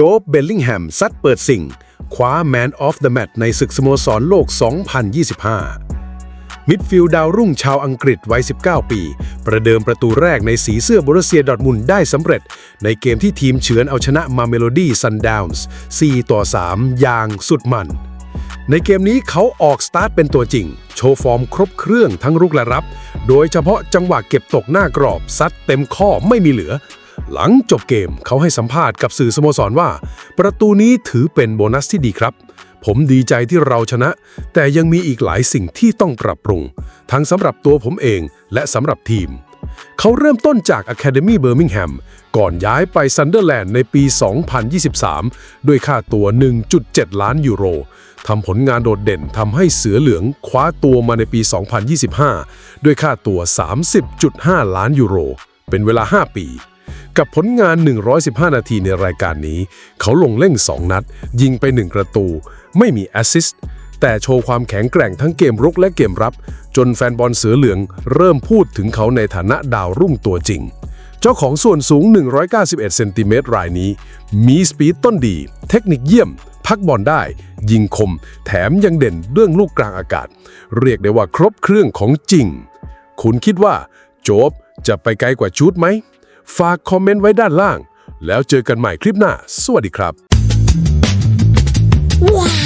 โจ๊บเบลลิงแฮมซัดเปิดสิ่ง คว้า Man of the Match ในศึกสโมสรโลก 2025 มิดฟิลด์ดาวรุ่งชาวอังกฤษวัย 19 ปี ประเดิมประตูแรกในสีเสื้อบรเซียดอทมุนได้สำเร็จ ในเกมที่ทีมเฉือนเอาชนะมาเมโลดี้ซันดาวน์4 ต่อ 3 อย่างสุดมันในเกมนี้เขาออกสตาร์ทเป็นตัวจริง โชว์ฟอร์มครบเครื่องทั้งรุกและรับ โดยเฉพาะจังหวะเก็บตกหน้ากรอบ ซัดเต็มข้อไม่มีเหลือ หลังจบเกมเขาให้สัมภาษณ์กับสื่อสโมสรว่า ประตูนี้ถือเป็นโบนัสที่ดีครับ ผมดีใจที่เราชนะ แต่ยังมีอีกหลายสิ่งที่ต้องปรับปรุง ทั้งสำหรับตัวผมเองและสำหรับทีม เขาเริ่มต้นจาก Academy Birmingham ก่อนย้ายไปซันเดอร์แลนด์ในปี 2023 ด้วยค่าตัว 1.7 ล้านยูโรทำผลงานโดดเด่นทำให้เสือเหลืองคว้าตัวมาในปี 2025 ด้วยค่าตัว 30.5 ล้านยูโร เป็นเวลา 5 ปี กับผลงาน 115 นาทีในรายการนี้ เขาลงเล่น 2 นัด ยิงไป 1 ประตู ไม่มีแอสซิสต์แต่โชว์ความแข็งแกร่งทั้งเกมรุกและเกมรับ จนแฟนบอลเสือเหลือง เริ่มพูดถึงเขาในฐานะดาวรุ่งตัวจริง เจ้าของส่วนสูง 191 เซนติเมตรรายนี้ มีสปีดต้นดี เทคนิคเยี่ยม พักบอลได้ ยิงคม แถมยังเด่นเรื่องลูกกลางอากาศ เรียกได้ว่าครบเครื่องของจริง คุณคิดว่า โจบจะไปไกลกว่าชุดไหม ฝากคอมเมนต์ไว้ด้านล่าง แล้วเจอกันใหม่คลิปหน้า สวัสดีครับ ว้า